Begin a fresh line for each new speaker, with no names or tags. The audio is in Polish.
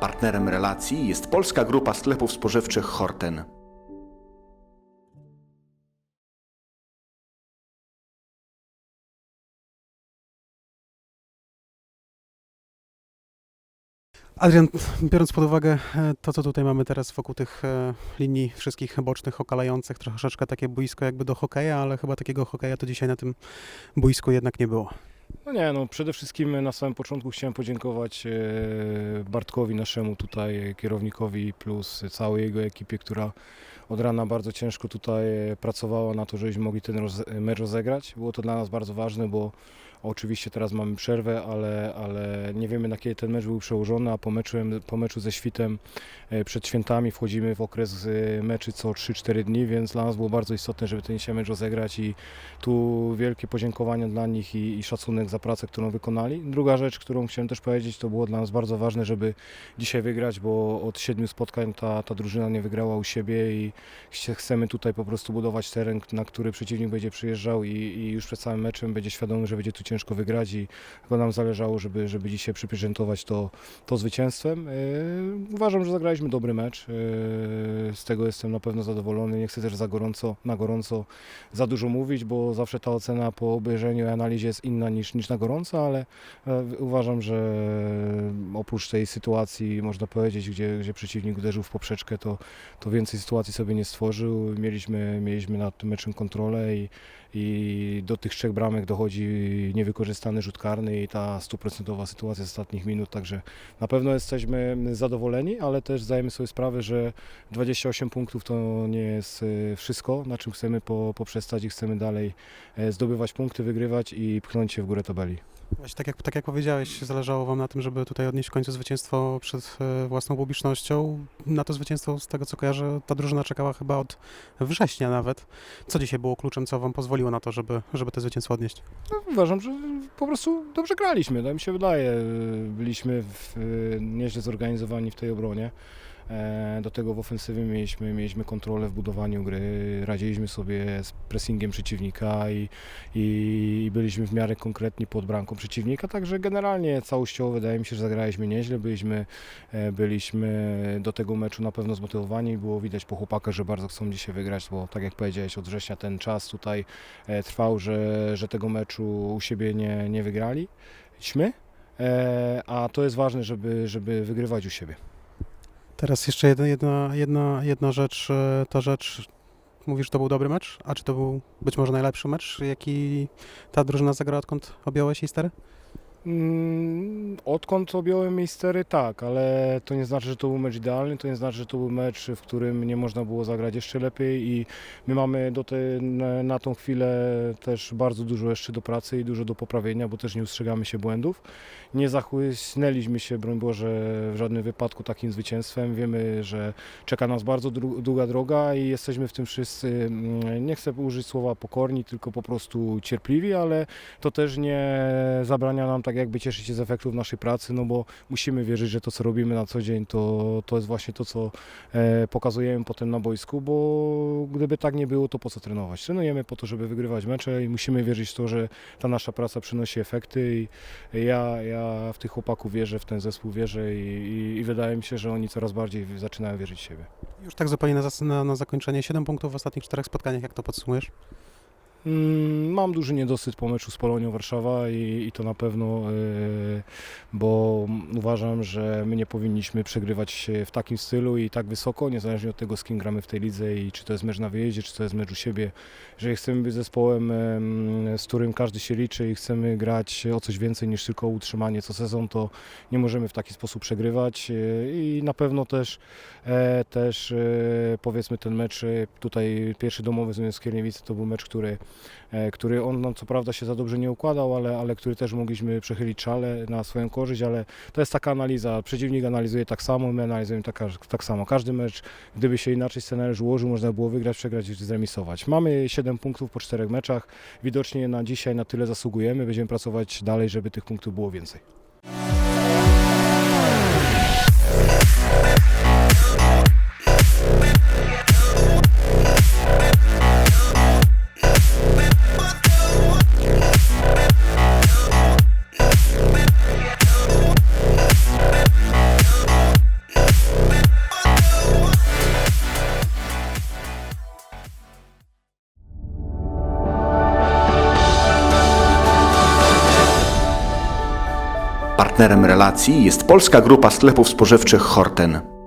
Partnerem relacji jest polska grupa sklepów spożywczych Horten.
Adrian, biorąc pod uwagę e, to, co tutaj mamy teraz wokół tych e, linii wszystkich bocznych okalających, troszeczkę takie boisko jakby do hokeja, ale chyba takiego hokeja to dzisiaj na tym boisku jednak nie było.
No nie, no przede wszystkim na samym początku chciałem podziękować e, Bartkowi, naszemu tutaj kierownikowi, plus całej jego ekipie, która od rana bardzo ciężko tutaj e, pracowała na to, żebyśmy mogli ten roz- mecz rozegrać. Było to dla nas bardzo ważne, bo oczywiście teraz mamy przerwę, ale, ale nie wiemy na kiedy ten mecz był przełożony, a po meczu, po meczu ze Świtem e, przed świętami wchodzimy w okres e, meczy co 3-4 dni, więc dla nas było bardzo istotne, żeby ten dzisiaj mecz rozegrać i tu wielkie podziękowania dla nich i, i szacunek za pracę, którą wykonali. Druga rzecz, którą chciałem też powiedzieć, to było dla nas bardzo ważne, żeby dzisiaj wygrać, bo od siedmiu spotkań ta, ta drużyna nie wygrała u siebie i chcemy tutaj po prostu budować teren, na który przeciwnik będzie przyjeżdżał i, i już przed samym meczem będzie świadomy, że będzie tu ciężko wygrać i tylko nam zależało, żeby, żeby dzisiaj przyprezentować to, to zwycięstwem. Yy, uważam, że zagraliśmy dobry mecz. Yy, z tego jestem na pewno zadowolony. Nie chcę też za gorąco, na gorąco za dużo mówić, bo zawsze ta ocena po obejrzeniu i analizie jest inna niż, niż na gorąco, ale e, uważam, że oprócz tej sytuacji, można powiedzieć, gdzie, gdzie przeciwnik uderzył w poprzeczkę, to, to więcej sytuacji sobie nie stworzył. Mieliśmy, mieliśmy nad tym meczem kontrolę i, i do tych trzech bramek dochodzi niewykorzystany rzut karny i ta stuprocentowa sytuacja z ostatnich minut, także na pewno jesteśmy zadowoleni, ale też zdajemy sobie sprawę, że 28 punktów to nie jest e, wszystko, na czym chcemy po, poprzestać i chcemy dalej e, zdobywać punkty, wygrywać i pchnąć się w górę tabeli.
Właśnie tak jak, tak jak powiedziałeś, zależało Wam na tym, żeby tutaj odnieść w końcu zwycięstwo przed e, własną publicznością. Na to zwycięstwo, z tego co kojarzę, ta drużyna czekała chyba od września nawet. Co dzisiaj było kluczem, co Wam pozwoliło na to, żeby, żeby to zwycięstwo odnieść?
No, uważam, że po prostu dobrze graliśmy, tak mi się wydaje. Byliśmy w, nieźle zorganizowani w tej obronie. E, Do tego w ofensywie mieliśmy, mieliśmy kontrolę w budowaniu gry, radziliśmy sobie z pressingiem przeciwnika i, i byliśmy w miarę konkretni pod bramką przeciwnika, także generalnie całościowo wydaje mi się, że zagraliśmy nieźle, byliśmy, e, byliśmy do tego meczu na pewno zmotywowani było widać po chłopakach, że bardzo chcą dzisiaj wygrać, bo tak jak powiedziałeś, od września ten czas tutaj e, trwał, że, że tego meczu u siebie nie, nie wygraliśmy, a to jest ważne, żeby, żeby wygrywać u siebie.
Teraz jeszcze jedna, jedna, jedna, jedna rzecz, e, ta rzecz, mówisz, że to był dobry mecz, a czy to był być może najlepszy mecz, jaki ta drużyna zagrała, odkąd objęłaś jej stery?
Mm, Odkąd objąłem miejscery, tak, ale to nie znaczy, że to był mecz idealny, to nie znaczy, że to był mecz, w którym nie można było zagrać jeszcze lepiej i my mamy do tej, na, tą chwilę też bardzo dużo jeszcze do pracy i dużo do poprawienia, bo też nie ustrzegamy się błędów. Nie zachłysnęliśmy się, broń Boże, w żadnym wypadku takim zwycięstwem. Wiemy, że czeka nas bardzo długa droga i jesteśmy w tym wszyscy, mm, nie chcę użyć słowa pokorni, tylko po prostu cierpliwi, ale to też nie zabrania nam tak jakby cieszyć się z efektów naszej pracy, no bo musimy wierzyć, że to co robimy na co dzień to, to jest właśnie to, co e, pokazujemy potem na boisku, bo gdyby tak nie było, to po co trenować? Trenujemy po to, żeby wygrywać mecze i musimy wierzyć w to, że ta nasza praca przynosi efekty i ja, ja w tych chłopaków wierzę, w ten zespół wierzę i, i, i wydaje mi się, że oni coraz bardziej zaczynają wierzyć w siebie.
Już tak zupełnie na, na, na zakończenie, 7 punktów w ostatnich czterech spotkaniach, jak to podsumujesz?
Mm, Mam duży niedosyt po meczu z Polonią Warszawa i, i to na pewno, e, bo uważam, że my nie powinniśmy przegrywać w takim stylu i tak wysoko, niezależnie od tego z kim gramy w tej lidze i czy to jest mecz na wyjeździe, czy to jest mecz u siebie. Jeżeli chcemy być zespołem, em, z którym każdy się liczy i chcemy grać o coś więcej niż tylko utrzymanie co sezon, to nie możemy w taki sposób przegrywać e, i na pewno też, e, też e, powiedzmy ten mecz, e, tutaj pierwszy domowy z Unią Skierniewice to był mecz, który który on nam co prawda się za dobrze nie układał, ale, ale który też mogliśmy przechylić szale na swoją korzyść, ale to jest taka analiza, przeciwnik analizuje tak samo, my analizujemy tak, tak samo. Każdy mecz, gdyby się inaczej scenariusz ułożył, można było wygrać, przegrać czy zremisować. Mamy 7 punktów po 4 meczach, widocznie na dzisiaj na tyle zasługujemy, będziemy pracować dalej, żeby tych punktów było więcej.
Partnerem relacji jest Polska Grupa Sklepów Spożywczych Horten.